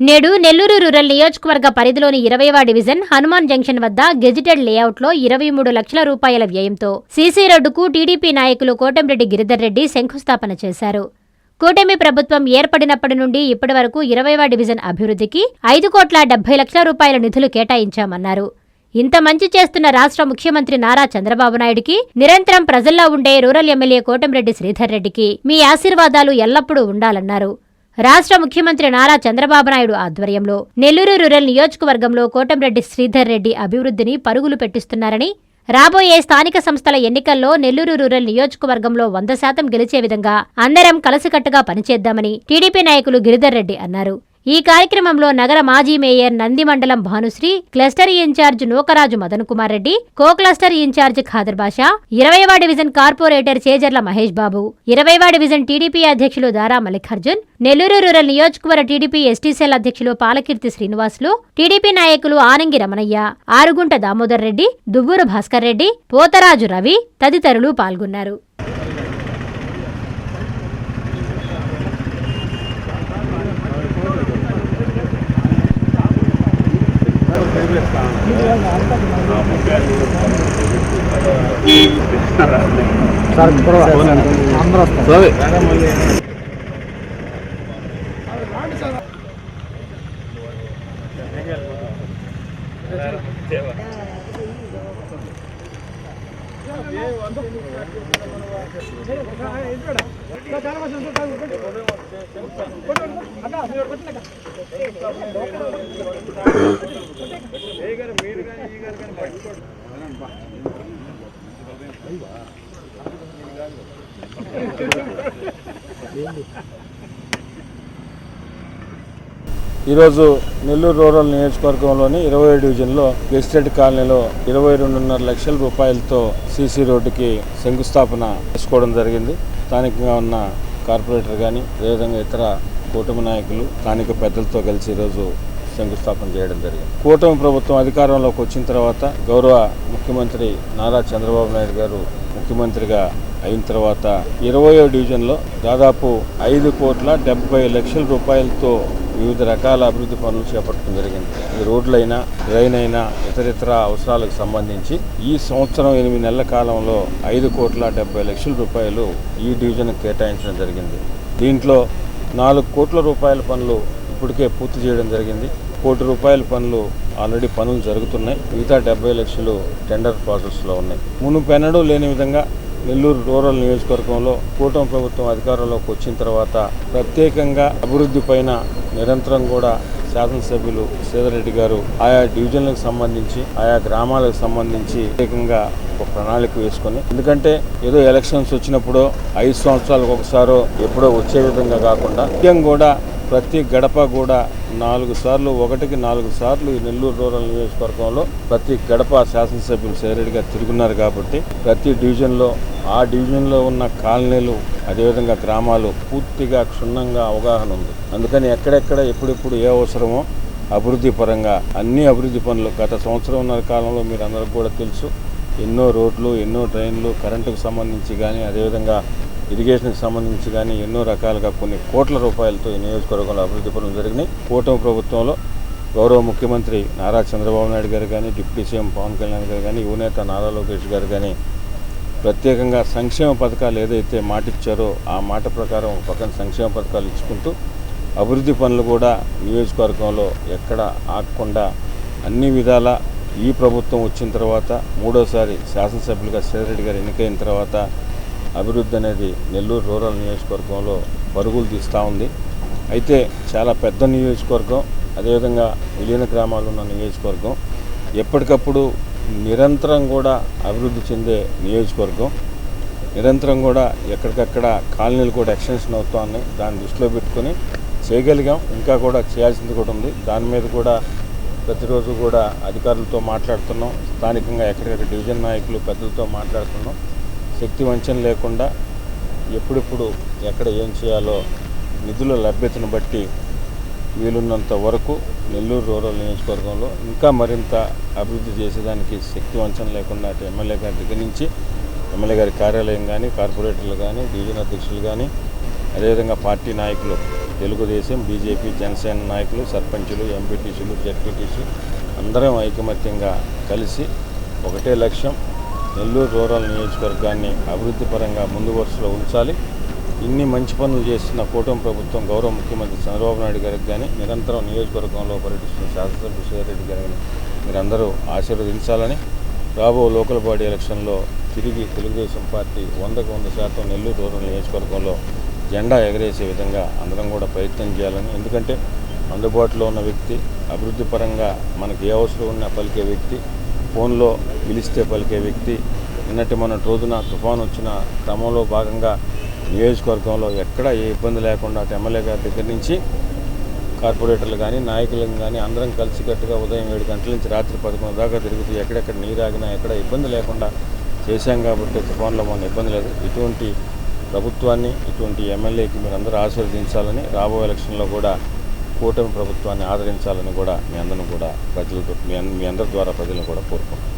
నేడు నెల్లూరు రూరల్ నియోజకవర్గ పరిధిలోని ఇరవైవ డివిజన్ హనుమాన్ జంక్షన్ వద్ద గెజిటెడ్ లేఅవుట్లో ఇరవై మూడు లక్షల రూపాయల వ్యయంతో సీసీ రోడ్డుకు టీడీపీ నాయకులు కోటంరెడ్డి గిరిధర్ రెడ్డి శంకుస్థాపన చేశారు. కూటమి ప్రభుత్వం ఏర్పడినప్పటి నుండి ఇప్పటి వరకు ఇరవైవ డివిజన్ అభివృద్ధికి ఐదు కోట్ల డెబ్బై లక్షల రూపాయల నిధులు కేటాయించామన్నారు. ఇంత మంచి చేస్తున్న రాష్ట్ర ముఖ్యమంత్రి నారా చంద్రబాబు నాయుడికి నిరంతరం ప్రజల్లో ఉండే రూరల్ ఎమ్మెల్యే కోటమిరెడ్డి శ్రీధర్ రెడ్డికి మీ ఆశీర్వాదాలు ఎల్లప్పుడూ ఉండాలన్నారు. రాష్ట్ర ముఖ్యమంత్రి నారా చంద్రబాబు నాయుడు ఆధ్వర్యంలో నెల్లూరు రూరల్ నియోజకవర్గంలో కోటంరెడ్డి శ్రీధర్ రెడ్డి అభివృద్ధిని పరుగులు పెట్టిస్తున్నారని రాబోయే స్థానిక సంస్థల ఎన్నికల్లో నెల్లూరు రూరల్ నియోజకవర్గంలో వంద శాతం గెలిచే విధంగా అందరం కలసికట్టుగా పనిచేద్దామని టీడీపీ నాయకులు గిరిధర్ రెడ్డి అన్నారు. ఈ కార్యక్రమంలో నగర మాజీ mayor Nandimandalam Bhanushri cluster in charge Nookaraju Madan Kumar Reddy co cluster in charge Khader Basha ఇరవైవ డివిజన్ కార్పొరేటర్ చేజర్ల మహేష్ బాబు ఇరవైవ డివిజన్ టీడీపీ అధ్యక్షులు దారా మల్లికార్జున్ నెల్లూరు రూరల్ నియోజకవర్గ టీడీపీ ఎస్టీ సెల్ అధ్యక్షులు పాలకీర్తి శ్రీనివాసులు టీడీపీ నాయకులు ఆనంగి రమణయ్య ఆరుగుంట దామోదర్ రెడ్డి దువ్వూరు భాస్కర్ రెడ్డి పోతరాజు రవి తదితరులు పాల్గొన్నారు. ఏ ఇప్పుడు అందరూ వస్తారు ఈరోజు నెల్లూరు రూరల్ నియోజకవర్గంలోని ఇరవై డివిజన్లో గెస్టెడ్ కాలనీలో ఇరవై రెండున్నర లక్షల రూపాయలతో సీసీ రోడ్డుకి శంకుస్థాపన చేసుకోవడం జరిగింది. స్థానికంగా ఉన్న కార్పొరేటర్ కానీ అదేవిధంగా ఇతర కూటమి నాయకులు స్థానిక పెద్దలతో కలిసి ఈరోజు శంకుస్థాపన చేయడం జరిగింది. కూటమి ప్రభుత్వం అధికారంలోకి వచ్చిన తర్వాత గౌరవ ముఖ్యమంత్రి నారా చంద్రబాబు నాయుడు గారు ముఖ్యమంత్రిగా అయిన తర్వాత ఇరవయో డివిజన్లో దాదాపు ఐదు కోట్ల డెబ్బై లక్షల రూపాయలతో వివిధ రకాల అభివృద్ధి పనులు చేపట్టడం జరిగింది. ఈ రోడ్లైనా డ్రైన్ అయినా ఇతరితర అవసరాలకు సంబంధించి ఈ సంవత్సరం ఎనిమిది నెలల కాలంలో ఐదు కోట్ల డెబ్బై లక్షల రూపాయలు ఈ డివిజన్ కేటాయించడం జరిగింది. దీంట్లో నాలుగు కోట్ల రూపాయల పనులు ఇప్పటికే పూర్తి చేయడం జరిగింది. కోటి రూపాయల పనులు ఆల్రెడీ పనులు జరుగుతున్నాయి. మిగతా డెబ్బై లక్షలు టెండర్ ప్రాసెస్లో ఉన్నాయి. మునుపెన్నడూ లేని విధంగా నెల్లూరు రూరల్ నియోజకవర్గంలో కూటమి ప్రభుత్వం అధికారంలోకి వచ్చిన తర్వాత ప్రత్యేకంగా అభివృద్ధి పైన నిరంతరం కూడా శాసనసభ్యులు సీతారెడ్డి గారు ఆయా డివిజన్లకు సంబంధించి ఆయా గ్రామాలకు సంబంధించి ప్రత్యేకంగా ఒక ప్రణాళిక వేసుకొని ఎందుకంటే ఏదో ఎలక్షన్స్ వచ్చినప్పుడు ఐదు సంవత్సరాలకు ఒకసారో ఎప్పుడో వచ్చే విధంగా కాకుండా ముఖ్యంగా కూడా ప్రతి గడప కూడా నాలుగు సార్లు ఒకటికి నాలుగు సార్లు ఈ నెల్లూరు రూరల్ నియోజకవర్గంలో ప్రతి గడప శాసనసభ్యులు సేరెడ్డిగా తిరుగున్నారు కాబట్టి ప్రతి డివిజన్లో ఆ డివిజన్లో ఉన్న కాలనీలు అదేవిధంగా గ్రామాలు పూర్తిగా క్షుణ్ణంగా అవగాహన ఉంది. అందుకని ఎక్కడెక్కడ ఎప్పుడెప్పుడు ఏ అవసరమో అభివృద్ధి పరంగా అన్ని అభివృద్ధి పనులు గత సంవత్సరంన్నర కాలంలో మీరు అందరికి కూడా తెలుసు. ఎన్నో రోడ్లు ఎన్నో ట్రైన్లు కరెంటుకు సంబంధించి కానీ అదేవిధంగా ఇరిగేషన్కి సంబంధించి కానీ ఎన్నో రకాలుగా కొన్ని కోట్ల రూపాయలతో ఈ నియోజకవర్గంలో అభివృద్ధి పనులు జరిగినాయి. కూటమి ప్రభుత్వంలో గౌరవ ముఖ్యమంత్రి నారా చంద్రబాబు నాయుడు గారు కానీ డిప్యూటీ సీఎం పవన్ కళ్యాణ్ గారు కానీ యువనేత నారా లోకేష్ గారు కానీ ప్రత్యేకంగా సంక్షేమ పథకాలు ఏదైతే మాట ఇచ్చారో ఆ మాట ప్రకారం ఒక పక్కన సంక్షేమ పథకాలు ఇచ్చుకుంటూ అభివృద్ధి పనులు కూడా నియోజకవర్గంలో ఎక్కడ ఆగకుండా అన్ని విధాల ఈ ప్రభుత్వం వచ్చిన తర్వాత మూడోసారి శాసనసభ్యులుగా శ్రీరెడ్డి గారు ఎన్నికైన తర్వాత అభివృద్ధి అనేది నెల్లూరు రూరల్ నియోజకవర్గంలో పరుగులు తీస్తూ ఉంది. అయితే చాలా పెద్ద నియోజకవర్గం అదేవిధంగా విలీన గ్రామాలు ఉన్న నియోజకవర్గం. ఎప్పటికప్పుడు నిరంతరం కూడా అభివృద్ధి చెందే నియోజకవర్గం. నిరంతరం కూడా ఎక్కడికక్కడ కాలనీలు కూడా ఎక్స్టెన్షన్ అవుతూ ఉన్నాయి. దాన్ని దృష్టిలో పెట్టుకొని చేయగలిగాం. ఇంకా కూడా చేయాల్సింది కూడా ఉంది. దాని మీద కూడా ప్రతిరోజు కూడా అధికారులతో మాట్లాడుతున్నాం. స్థానికంగా ఎక్కడికక్కడ డివిజన్ నాయకులు పెద్దలతో మాట్లాడుతున్నాం. శక్తి వంచన లేకుండా ఎప్పుడెప్పుడు ఎక్కడ ఏం చేయాలో నిధుల లభ్యతను బట్టి వీలున్నంత వరకు నెల్లూరు రూరల్ నియోజకవర్గంలో ఇంకా మరింత అభివృద్ధి చేసేదానికి శక్తి వంచన లేకుండా అటు ఎమ్మెల్యే గారి దగ్గర నుంచి ఎమ్మెల్యే గారి కార్యాలయం కానీ కార్పొరేటర్లు కానీ డివిజన్ అధ్యక్షులు కానీ అదేవిధంగా పార్టీ నాయకులు తెలుగుదేశం బీజేపీ జనసేన నాయకులు సర్పంచులు ఎంపీటీసీలు జడ్పీటీసీ అందరం ఐకమత్యంగా కలిసి ఒకటే లక్ష్యం నెల్లూరు రూరల్ నియోజకవర్గాన్ని అభివృద్ధి పరంగా ముందు వరుసలో ఉంచాలి. ఇన్ని మంచి పనులు చేస్తున్న కూటమి ప్రభుత్వం గౌరవ ముఖ్యమంత్రి చంద్రబాబు నాయుడు గారికి కానీ నిరంతరం నియోజకవర్గంలో పర్యటిస్తున్న శాసనసభ్యులు సుధారెడ్డి గారిని మీరందరూ ఆశీర్వదించాలని రాబో లోకల్ బాడీ ఎలక్షన్లో తిరిగి తెలుగుదేశం పార్టీ వందకు వంద శాతం నెల్లూరు రూరల్ నియోజకవర్గంలో జెండా ఎగరేసే విధంగా అందరం కూడా ప్రయత్నం చేయాలని ఎందుకంటే అందుబాటులో ఉన్న వ్యక్తి అభివృద్ధి పరంగా మనకి ఏ అవసరం ఉన్నా పలికే వ్యక్తి ఫోన్లో పిలిస్తే పలికే వ్యక్తి నిన్నటి మొన్నటి రోజున తుఫాను వచ్చిన క్రమంలో భాగంగా నియోజకవర్గంలో ఎక్కడ ఏ ఇబ్బంది లేకుండా ఎమ్మెల్యే గారి దగ్గర నుంచి కార్పొరేటర్లు కానీ నాయకులను కానీ అందరం కలిసికట్టుగా ఉదయం ఏడు గంటల నుంచి రాత్రి పదకొండు దాకా తిరుగుతూ ఎక్కడెక్కడ నీరు ఆగినా ఎక్కడ ఇబ్బంది లేకుండా చేశాం కాబట్టి తుఫాన్లో మన ఇబ్బంది లేదు. ఇటువంటి ప్రభుత్వాన్ని ఇటువంటి ఎమ్మెల్యేకి మీరు అందరూ ఆశీర్వదించాలని రాబోయే ఎలక్షన్లో కూడా కూటమి ప్రభుత్వాన్ని ఆదరించాలని కూడా మీ అందరం కూడా ప్రజలతో మీ అందరి ద్వారా ప్రజలను కూడా కోరుకుంటున్నాను